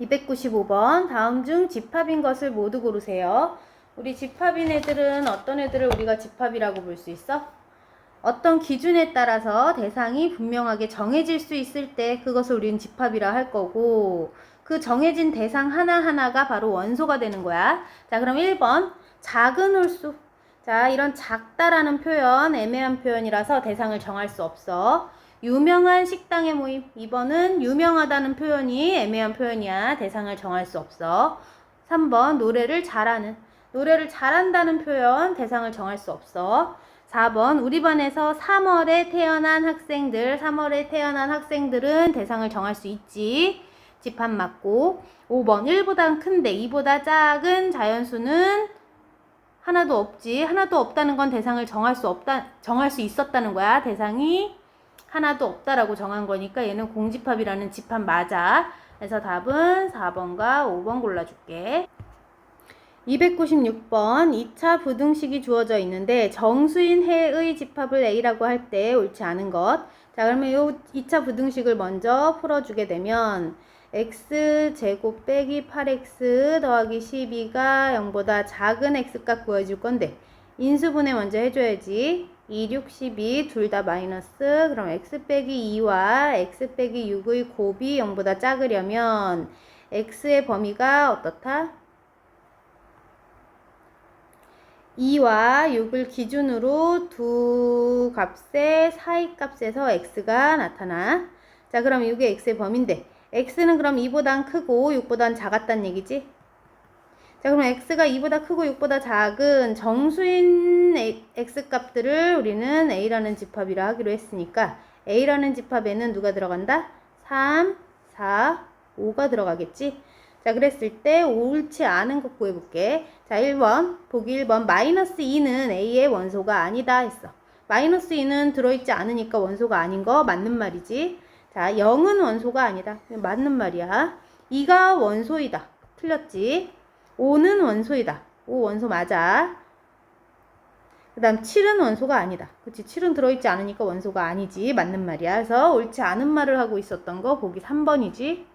295번 다음 중 집합인 것을 모두 고르세요. 우리 집합인 애들은 어떤 애들을 우리가 집합이라고 볼 수 있어? 어떤 기준에 따라서 대상이 분명하게 정해질 수 있을 때 그것을 우리는 집합이라 할 거고 그 정해진 대상 하나하나가 바로 원소가 되는 거야. 자, 그럼 1번 작은 홀수. 자, 이런 작다라는 표현 애매한 표현이라서 대상을 정할 수 없어. 유명한 식당의 모임. 2번은 유명하다는 표현이 애매한 표현이야. 대상을 정할 수 없어. 3번 노래를 잘하는. 노래를 잘한다는 표현 대상을 정할 수 없어. 4번 우리 반에서 3월에 태어난 학생들, 3월에 태어난 학생들은 대상을 정할 수 있지. 집합 맞고. 5번 1보다 큰데 2보다 작은 자연수는 하나도 없지. 하나도 없다는 건 대상을 정할 수 없다, 정할 수 있었다는 거야. 대상이 하나도 없다라고 정한 거니까 얘는 공집합이라는 집합 맞아. 그래서 답은 4번과 5번 골라줄게. 296번 2차 부등식이 주어져 있는데 정수인 해의 집합을 A라고 할 때 옳지 않은 것. 자, 그러면 이 2차 부등식을 먼저 풀어주게 되면 x 제곱 빼기 8x 더하기 12가 0보다 작은 x값 구해줄 건데 인수분해 먼저 해줘야지. 2, 6, 12둘 다 마이너스 그럼 x 빼기 2와 x 빼기 6의 곱이 0보다 작으려면 x의 범위가 어떻다? 2와 6을 기준으로 두 값의 사이 값에서 x가 나타나. 자, 그럼 이게 x의 범위인데 x는 그럼 2보단 크고 6보단 작았단 얘기지? 자, 그럼 x가 2보다 크고 6보다 작은 정수인 x 값들을 우리는 a라는 집합이라 하기로 했으니까 a라는 집합에는 누가 들어간다? 3, 4, 5가 들어가겠지? 자, 그랬을 때 옳지 않은 것 구해볼게. 자, 1번. 보기 1번. 마이너스 2는 A의 원소가 아니다 했어. 마이너스 2는 들어있지 않으니까 원소가 아닌 거 맞는 말이지. 자, 0은 원소가 아니다. 맞는 말이야. 2가 원소이다. 틀렸지. 5는 원소이다. 5 원소 맞아. 그 다음 7은 원소가 아니다. 그치? 7은 들어있지 않으니까 원소가 아니지. 맞는 말이야. 그래서 옳지 않은 말을 하고 있었던 거 보기 3번이지.